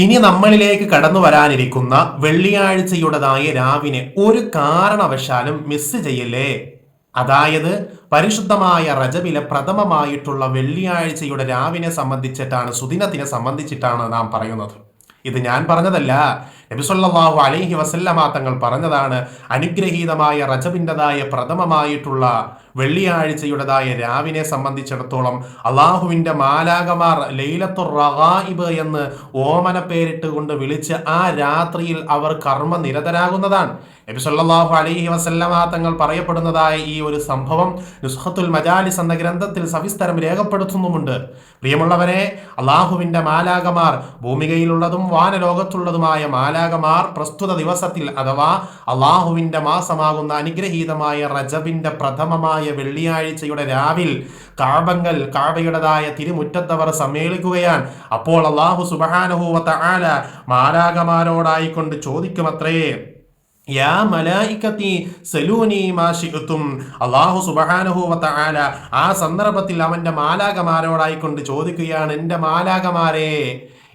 ഇനി നമ്മളിലേക്ക് കടന്നു വരാനിരിക്കുന്ന വെള്ളിയാഴ്ചയുടേതായ രാവിനെ ഒരു കാരണവശാലും മിസ് ചെയ്യല്ലേ? അതായത് പരിശുദ്ധമായ റജബിലെ പ്രഥമമായിട്ടുള്ള വെള്ളിയാഴ്ചയുടെ രാവിനെ സംബന്ധിച്ചിട്ടാണ് സുദിനത്തിനെ സംബന്ധിച്ചിട്ടാണ് നാം പറയുന്നത്. ഇത് ഞാൻ പറഞ്ഞതല്ല. നബിസൊല്ലാഹു അലൈഹി വസല്ലമ തങ്ങൾ പറഞ്ഞതാണ് അനുഗ്രഹീതമായ റജബിന്റെതായ പ്രഥമമായിട്ടുള്ള വെള്ളിയാഴ്ചയുടേതായ രാവിനെ സംബന്ധിച്ചിടത്തോളം അള്ളാഹുവിന്റെ മാലാകമാർ ലൈലത്തു റഹായിബ് എന്ന് ഓമന പേരിട്ട് കൊണ്ട് വിളിച്ച് ആ രാത്രിയിൽ അവർ കർമ്മ നിരതരാകുന്നതാണ് നബി സല്ലല്ലാഹു അലൈഹി വസല്ലമ തങ്ങൾ പറയപ്പെടുന്നതായ ഈ ഒരു സംഭവം നുസ്ഹത്തുൽ മജാലിസ് എന്ന ഗ്രന്ഥത്തിൽ സവിസ്തരം രേഖപ്പെടുത്തുന്നുമുണ്ട്. പ്രിയമുള്ളവരെ അള്ളാഹുവിന്റെ മാലാകമാർ ഭൂമികയിലുള്ളതും വാനലോകത്തുള്ളതുമായ മാലാകമാർ പ്രസ്തുത ദിവസത്തിൽ അഥവാ അള്ളാഹുവിന്റെ മാസമാകുന്ന അനുഗ്രഹീതമായ റജബിന്റെ പ്രഥമമായ വെള്ളിയാഴ്ചയുടെ രാവിൽ കാബങ്ങൽ കാബയുടേതായ തിരുമുറ്റത്തവർ സമ്മേളിക്കുകയാണ്. അപ്പോൾ അള്ളാഹു സുബഹാനഹൂവത്ത ആല മാലാകമാരോടായിക്കൊണ്ട് ചോദിക്കുമത്രേ യാ ആ സന്ദർഭത്തിൽ അവന്റെ മാലാകമാരോടായിക്കൊണ്ട് ചോദിക്കുകയാണ് എന്റെ മാലാകമാരെ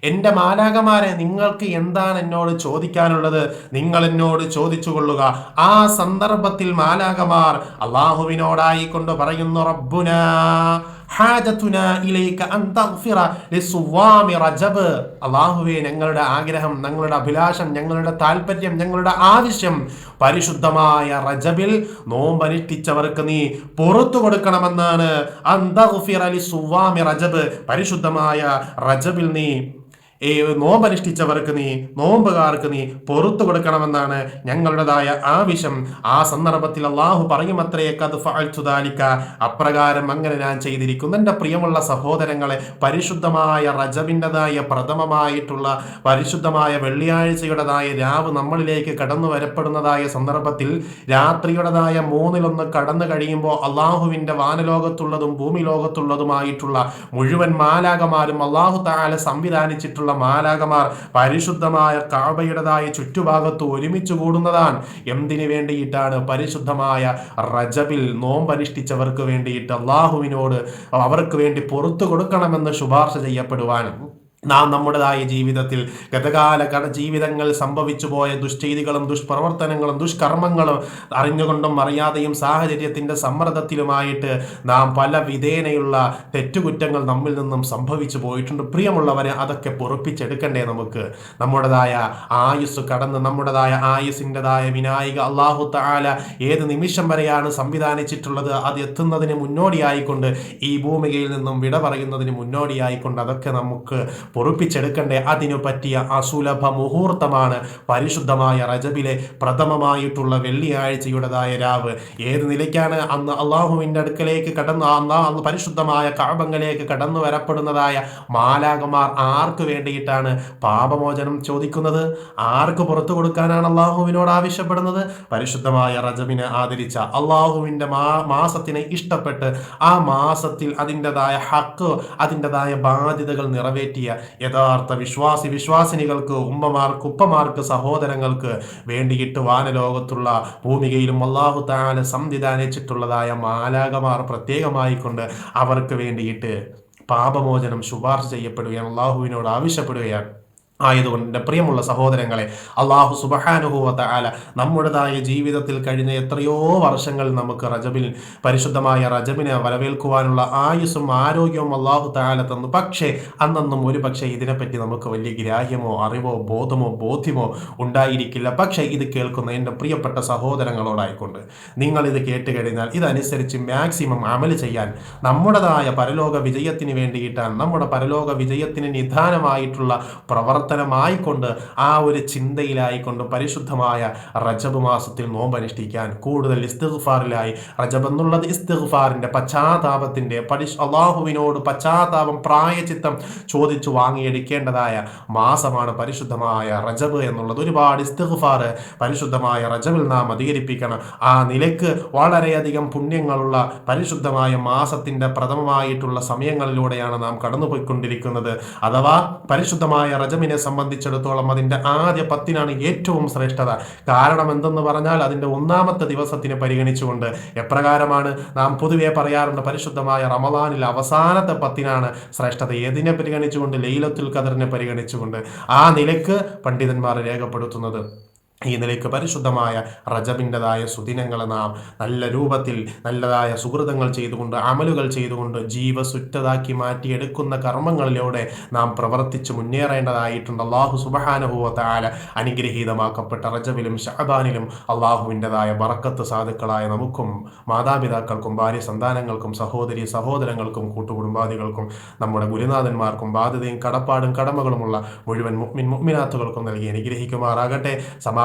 എന്റെ മാലാകമാരെ നിങ്ങൾക്ക് എന്താണ് എന്നോട് ചോദിക്കാനുള്ളത്? നിങ്ങൾ എന്നോട് ചോദിച്ചു കൊള്ളുക ആ സന്ദർഭത്തിൽ മാലാകമാർ അള്ളാഹുവിനോടായി കൊണ്ട് പറയുന്നു റബ്ബുന റജബ്. ഞങ്ങളുടെ ആഗ്രഹം ഞങ്ങളുടെ അഭിലാഷം ഞങ്ങളുടെ താല്പര്യം ഞങ്ങളുടെ ആവശ്യം പരിശുദ്ധമായ റജബിൽ നോമ്പനുഷ്ഠിച്ചവർക്ക് നീ പുറത്തു കൊടുക്കണമെന്നാണ്. അൻ തഗ്ഫിറ ലിസുവാമി റജബ് പരിശുദ്ധമായ റജബിൽ നീ നോമ്പനുഷ്ഠിച്ചവർക്ക് നീ നോമ്പുകാർക്ക് നീ പൊറത്തു കൊടുക്കണമെന്നാണ് ഞങ്ങളുടേതായ ആവശ്യം. ആ സന്ദർഭത്തിൽ അള്ളാഹു കത് ഫഅൽതുദാലിക അപ്രകാരം അങ്ങനെ ഞാൻ ചെയ്തിരിക്കുന്നു. എന്റെ പ്രിയമുള്ള സഹോദരങ്ങളെ പരിശുദ്ധമായ റജബിന്റെതായ പ്രഥമമായിട്ടുള്ള പരിശുദ്ധമായ വെള്ളിയാഴ്ചയുടേതായ രാവ് നമ്മളിലേക്ക് കടന്നു വരപ്പെടുന്നതായ സന്ദർഭത്തിൽ രാത്രിയുടേതായ മൂന്നിലൊന്ന് കടന്നു കഴിയുമ്പോൾ അള്ളാഹുവിന്റെ വാനലോകത്തുള്ളതും ഭൂമി ലോകത്തുള്ളതുമായിട്ടുള്ള മുഴുവൻ മാലാകമാരും അള്ളാഹു താല സംവിധാനിച്ചിട്ടുള്ള മാലാകമാർ പരിശുദ്ധമായ കാബയുടേതായ ചുറ്റുഭാഗത്ത് ഒരുമിച്ച് കൂടുന്നതാണ്. എന്തിനു വേണ്ടിയിട്ടാണ് പരിശുദ്ധമായ റജബിൽ നോമ്പനുഷ്ഠിച്ചവർക്ക് വേണ്ടിയിട്ട് അള്ളാഹുവിനോട് അവർക്ക് വേണ്ടി പുറത്തു കൊടുക്കണമെന്ന് ശുപാർശ ചെയ്യപ്പെടുവാനും നാം നമ്മുടേതായ ജീവിതത്തിൽ ഗതകാല ജീവിതങ്ങൾ സംഭവിച്ചു പോയ ദുഷ്ചെയ്തികളും ദുഷ്പ്രവർത്തനങ്ങളും ദുഷ്കർമ്മങ്ങളും അറിഞ്ഞുകൊണ്ടും അറിയാതെയും സാഹചര്യത്തിന്റെ സമ്മർദ്ദത്തിലുമായിട്ട് നാം പല വിധേനയുള്ള തെറ്റുകുറ്റങ്ങൾ നമ്മിൽ നിന്നും സംഭവിച്ചു പോയിട്ടുണ്ട്. പ്രിയമുള്ളവരെ അതൊക്കെ പൊറുപ്പിച്ചെടുക്കണ്ടേ നമുക്ക്? നമ്മുടേതായ ആയുസ് കടന്ന് നമ്മുടേതായ ആയുസിന്റെതായ വിനായിക അള്ളാഹു താല ഏത് നിമിഷം വരെയാണ് സംവിധാനിച്ചിട്ടുള്ളത്? അത് എത്തുന്നതിന് മുന്നോടിയായിക്കൊണ്ട് ഈ ഭൂമികയിൽ നിന്നും വിട പറയുന്നതിന് മുന്നോടിയായിക്കൊണ്ട് അതൊക്കെ നമുക്ക് പൊറുപ്പിച്ചെടുക്കണ്ടേ? അതിനു പറ്റിയ അസുലഭ മുഹൂർത്തമാണ് പരിശുദ്ധമായ റജബിലെ പ്രഥമമായിട്ടുള്ള വെള്ളിയാഴ്ചയുടേതായ രാവ്. ഏത് നിലയ്ക്കാണ് അന്ന് അള്ളാഹുവിന്റെ അടുക്കലേക്ക് കടന്നു അന്ന് പരിശുദ്ധമായ കാപങ്ങളിലേക്ക് കടന്നു വരപ്പെടുന്നതായ മാലാകമാർ ആർക്ക് വേണ്ടിയിട്ടാണ് പാപമോചനം ചോദിക്കുന്നത്? ആർക്ക് പുറത്തു കൊടുക്കാനാണ് അള്ളാഹുവിനോട് ആവശ്യപ്പെടുന്നത്? പരിശുദ്ധമായ റജബിനെ ആദരിച്ച അള്ളാഹുവിന്റെ മാ മാസത്തിനെ ഇഷ്ടപ്പെട്ട് ആ മാസത്തിൽ അതിന്റെതായ ഹക്ക് അതിന്റെതായ ബാധ്യതകൾ നിറവേറ്റിയ യഥാർത്ഥ വിശ്വാസി വിശ്വാസിനികൾക്ക് ഉമ്മമാർക്ക് ഉപ്പമാർക്ക് സഹോദരങ്ങൾക്ക് വേണ്ടിയിട്ട് വാനലോകത്തുള്ള ഭൂമികയിലും അള്ളാഹു താല സംവിധാനിച്ചിട്ടുള്ളതായ മാലാകമാർ പ്രത്യേകമായി കൊണ്ട് അവർക്ക് വേണ്ടിയിട്ട് പാപമോചനം ശുപാർശ ചെയ്യപ്പെടുകയാണ്. അള്ളാഹുവിനോട് ആവശ്യപ്പെടുകയാണ്. ആയതുകൊണ്ട് എന്റെ പ്രിയമുള്ള സഹോദരങ്ങളെ അള്ളാഹു സുബഹാനുഭൂവത്ത ആല നമ്മുടേതായ ജീവിതത്തിൽ കഴിഞ്ഞ എത്രയോ വർഷങ്ങൾ നമുക്ക് റജബിൽ പരിശുദ്ധമായ റജബിനെ വരവേൽക്കുവാനുള്ള ആയുസ്സും ആരോഗ്യവും അള്ളാഹു താല തന്നു. പക്ഷേ അന്നൊന്നും ഒരു പക്ഷേ ഇതിനെപ്പറ്റി നമുക്ക് വലിയ ഗ്രാഹ്യമോ അറിവോ ബോധമോ ബോധ്യമോ ഉണ്ടായിരിക്കില്ല. പക്ഷേ ഇത് കേൾക്കുന്ന എന്റെ പ്രിയപ്പെട്ട സഹോദരങ്ങളോടായിക്കൊണ്ട് നിങ്ങൾ ഇത് കേട്ട് കഴിഞ്ഞാൽ ഇതനുസരിച്ച് മാക്സിമം അമൽ ചെയ്യാൻ നമ്മുടേതായ പരലോക വിജയത്തിന് വേണ്ടിയിട്ടാണ് നമ്മുടെ പരലോക വിജയത്തിന് നിധാനമായിട്ടുള്ള പ്രവർത്തനം പ്രവർത്തനമായിക്കൊണ്ട് ആ ഒരു ചിന്തയിലായിക്കൊണ്ട് പരിശുദ്ധമായ റജബ് മാസത്തിൽ നോമ്പനുഷ്ഠിക്കാൻ കൂടുതൽ ഇസ്തിഗ്ഫാറിലായി. റജബ് എന്നുള്ളത് ഇസ്തിഗ്ഫാറിന്റെ പശ്ചാത്താപത്തിന്റെ പരിശ് അള്ളാഹുവിനോട് പശ്ചാത്താപം പ്രായചിത്തം ചോദിച്ചു വാങ്ങിയെടുക്കേണ്ടതായ മാസമാണ് പരിശുദ്ധമായ റജബ് എന്നുള്ളത്. ഒരുപാട് ഇസ്തിഗ്ഫാർ പരിശുദ്ധമായ റജബിൽ നാം അധികരിപ്പിക്കണം. ആ നിലയ്ക്ക് വളരെയധികം പുണ്യങ്ങളുള്ള പരിശുദ്ധമായ മാസത്തിന്റെ പ്രഥമമായിട്ടുള്ള സമയങ്ങളിലൂടെയാണ് നാം കടന്നുപോയിക്കൊണ്ടിരിക്കുന്നത്. അഥവാ പരിശുദ്ധമായ റജമിനെ സംബന്ധിച്ചിടത്തോളം അതിന്റെ ആദ്യ പത്തിനാണ് ഏറ്റവും ശ്രേഷ്ഠത. കാരണം എന്തെന്ന് പറഞ്ഞാൽ അതിന്റെ ഒന്നാമത്തെ ദിവസത്തിന് പരിഗണിച്ചുകൊണ്ട് എപ്രകാരമാണ് നാം പൊതുവെ പറയാറുണ്ട് പരിശുദ്ധമായ റമദാനിൽ അവസാനത്തെ പത്തിനാണ് ശ്രേഷ്ഠത. ഏതിനെ പരിഗണിച്ചുകൊണ്ട്? ലൈലത്തുൽ ഖദറിനെ പരിഗണിച്ചുകൊണ്ട്. ആ നിലയ്ക്ക് പണ്ഡിതന്മാർ രേഖപ്പെടുത്തുന്നത് ഈ നിലയ്ക്ക് പരിശുദ്ധമായ റജബിന്റെതായ സുദിനങ്ങളെ നാം നല്ല രൂപത്തിൽ നല്ലതായ സുഹൃതങ്ങൾ ചെയ്തുകൊണ്ട് അമലുകൾ ചെയ്തുകൊണ്ട് ജീവസുറ്റതാക്കി മാറ്റിയെടുക്കുന്ന കർമ്മങ്ങളിലൂടെ നാം പ്രവർത്തിച്ച് മുന്നേറേണ്ടതായിട്ടുണ്ട്. അള്ളാഹു സുബഹാനുഭവത്താല അനുഗ്രഹീതമാക്കപ്പെട്ട റജബിലും ഷഹബാനിലും അള്ളാഹുവിന്റെതായ വറക്കത്ത് സാധുക്കളായ നമുക്കും മാതാപിതാക്കൾക്കും ഭാര്യ സന്താനങ്ങൾക്കും സഹോദരി സഹോദരങ്ങൾക്കും കൂട്ടുകുടുംബാദികൾക്കും നമ്മുടെ ഗുരുനാഥന്മാർക്കും ബാധ്യതയും കടപ്പാടും കടമകളുമുള്ള മുഴുവൻ മുഗ്മിൻ മുഗ്മിനാത്തുകൾക്കും നൽകി അനുഗ്രഹിക്കുമാറാകട്ടെ. സമാ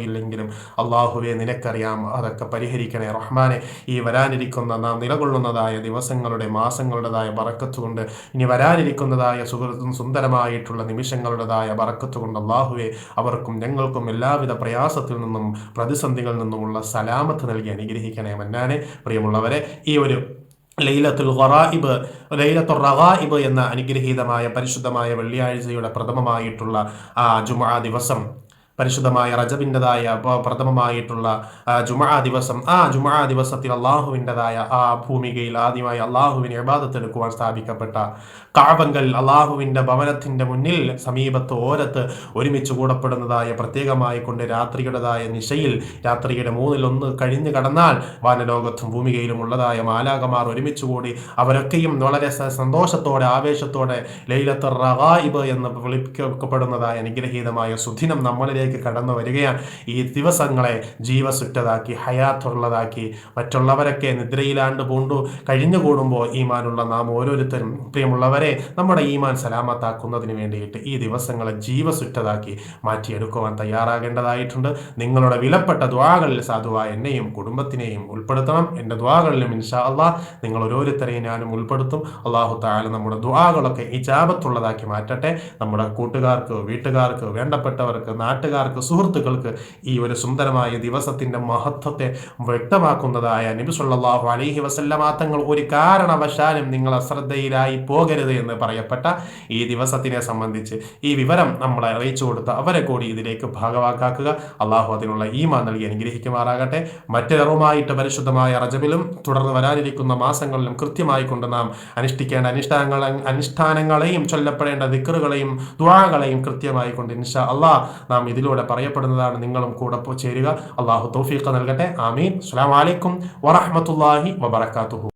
ഓർമ്മയില്ലെങ്കിലും അള്ളാഹുവെ നിനക്കറിയാം. അതൊക്കെ പരിഹരിക്കണേ. റഹ്മാനെ ഈ വരാനിരിക്കുന്ന നാം നിലകൊള്ളുന്നതായ ദിവസങ്ങളുടെ മാസങ്ങളുടേതായ ബറക്കത്തുകൊണ്ട് ഇനി വരാനിരിക്കുന്നതായ സുഹൃത്തും സുന്ദരമായിട്ടുള്ള നിമിഷങ്ങളുടേതായ ബറക്കത്തുകൊണ്ട് അള്ളാഹുവെ അവർക്കും ഞങ്ങൾക്കും എല്ലാവിധ പ്രയാസത്തിൽ നിന്നും പ്രതിസന്ധികളിൽ നിന്നുമുള്ള സലാമത്ത് നൽകി അനുഗ്രഹിക്കണേ. മന്നാനെ പ്രിയമുള്ളവരെ ഈ ഒരു ലൈലത്തുൽ ഖറായിബ് ലൈലത്തുൽ റഗായിബ് എന്ന അനുഗ്രഹീതമായ പരിശുദ്ധമായ വെള്ളിയാഴ്ചയുടെ പ്രഥമമായിട്ടുള്ള ആ ജുമാ ദിവസം പരിശുദ്ധമായ റജബിന്റെതായ പ്രഥമമായിട്ടുള്ള ജുമാ ദിവസം ആ ജുമാ ദിവസത്തിൽ അള്ളാഹുവിന്റെതായ ആ ഭൂമികയിൽ ആദ്യമായി അള്ളാഹുവിനെ ഇബാദത്തെടുക്കുവാൻ സ്ഥാപിക്കപ്പെട്ട കാവങ്കൽ അള്ളാഹുവിന്റെ ഭവനത്തിന്റെ മുന്നിൽ സമീപത്ത് ഓരത്ത് ഒരുമിച്ച് കൂടപ്പെടുന്നതായ പ്രത്യേകമായി കൊണ്ട് രാത്രിയുടേതായ നിശയിൽ രാത്രിയുടെ മൂന്നിൽ ഒന്ന് കഴിഞ്ഞു കടന്നാൽ വാനലോകത്തും ഭൂമികയിലും ഉള്ളതായ മാലാകമാർ ഒരുമിച്ച് കൂടി അവരൊക്കെയും വളരെ സന്തോഷത്തോടെ ആവേശത്തോടെ ലൈലത്ത് റഗായിബ് എന്ന് വിളിക്കപ്പെടുന്നതായ അനുഗ്രഹീതമായ സുദിനം നമ്മളിലേക്ക് ജീവിതത്തിലേക്ക് കടന്നു വരികയാണ്. ഈ ദിവസങ്ങളെ ജീവസുറ്റതാക്കി ഹയാത്തുള്ളതാക്കി മറ്റുള്ളവരൊക്കെ നിദ്രയിലാണ്ട് പൂണ്ടു കഴിഞ്ഞുകൂടുമ്പോൾ ഈമാനുള്ള നാം ഓരോരുത്തരും പ്രിയമുള്ളവരെ നമ്മുടെ ഈമാൻ സലാമത്താക്കുന്നതിന് വേണ്ടിയിട്ട് ഈ ദിവസങ്ങളെ ജീവസുറ്റതാക്കി മാറ്റിയെടുക്കുവാൻ തയ്യാറാകേണ്ടതായിട്ടുണ്ട്. നിങ്ങളുടെ വിലപ്പെട്ട ദ്വാകളിൽ സാധുവായ എന്നെയും കുടുംബത്തിനെയും ഉൾപ്പെടുത്തണം. എന്റെ ദ്വാകളിലും ഇൻഷാ അള്ളാഹ് നിങ്ങൾ ഓരോരുത്തരെയും ഞാനും ഉൾപ്പെടുത്തും. അള്ളാഹു താല നമ്മുടെ ദ്വാകളൊക്കെ ഈ ചാപത്തുള്ളതാക്കി മാറ്റട്ടെ. നമ്മുടെ കൂട്ടുകാർക്ക് വീട്ടുകാർക്ക് വേണ്ടപ്പെട്ടവർക്ക് നാട്ടുകാർ കൂട്ടുകാർക്ക് സുഹൃത്തുക്കൾക്ക് ഈ ഒരു സുന്ദരമായ ദിവസത്തിന്റെ മഹത്വത്തെ വ്യക്തമാക്കുന്നതായ നബിസുല്ലാഹു അലൈഹി വസല്ലമാത്തങ്ങൾ ഒരു കാരണവശാലും നിങ്ങൾ അശ്രദ്ധയിലായി പോകരുത് എന്ന് പറയപ്പെട്ട ഈ ദിവസത്തിനെ സംബന്ധിച്ച് ഈ വിവരം നമ്മളെ അറിയിച്ചു കൊടുത്ത അവരെ കൂടി ഇതിലേക്ക് ഭാഗവാക്കാക്കുക. അള്ളാഹു അതിനുള്ള ഈമാ നൽകി അനുഗ്രഹിക്കുമാറാകട്ടെ. മറ്റൊരറുമായിട്ട് പരിശുദ്ധമായ റജബിലും തുടർന്ന് വരാനിരിക്കുന്ന മാസങ്ങളിലും കൃത്യമായി കൊണ്ട് നാം അനുഷ്ഠിക്കേണ്ട അനുഷ്ഠാനങ്ങൾ അനുഷ്ഠാനങ്ങളെയും ചൊല്ലപ്പെടേണ്ട ദിക്കറുകളെയും ദ്വാകളെയും കൃത്യമായി കൊണ്ട് ഇൻഷാ അള്ളാഹ് നാം ഇതിലൂടെ ഇതിലൂടെ പറയപ്പെടുന്നതാണ് നിങ്ങളും കൂടെ ചേരുക. അള്ളാഹു തൗഫീഖ് നൽകട്ടെ. ആമീൻ. അസ്സാം വലൈക്കും വറഹമത്തല്ലാഹി വബർക്കാത്തുഹു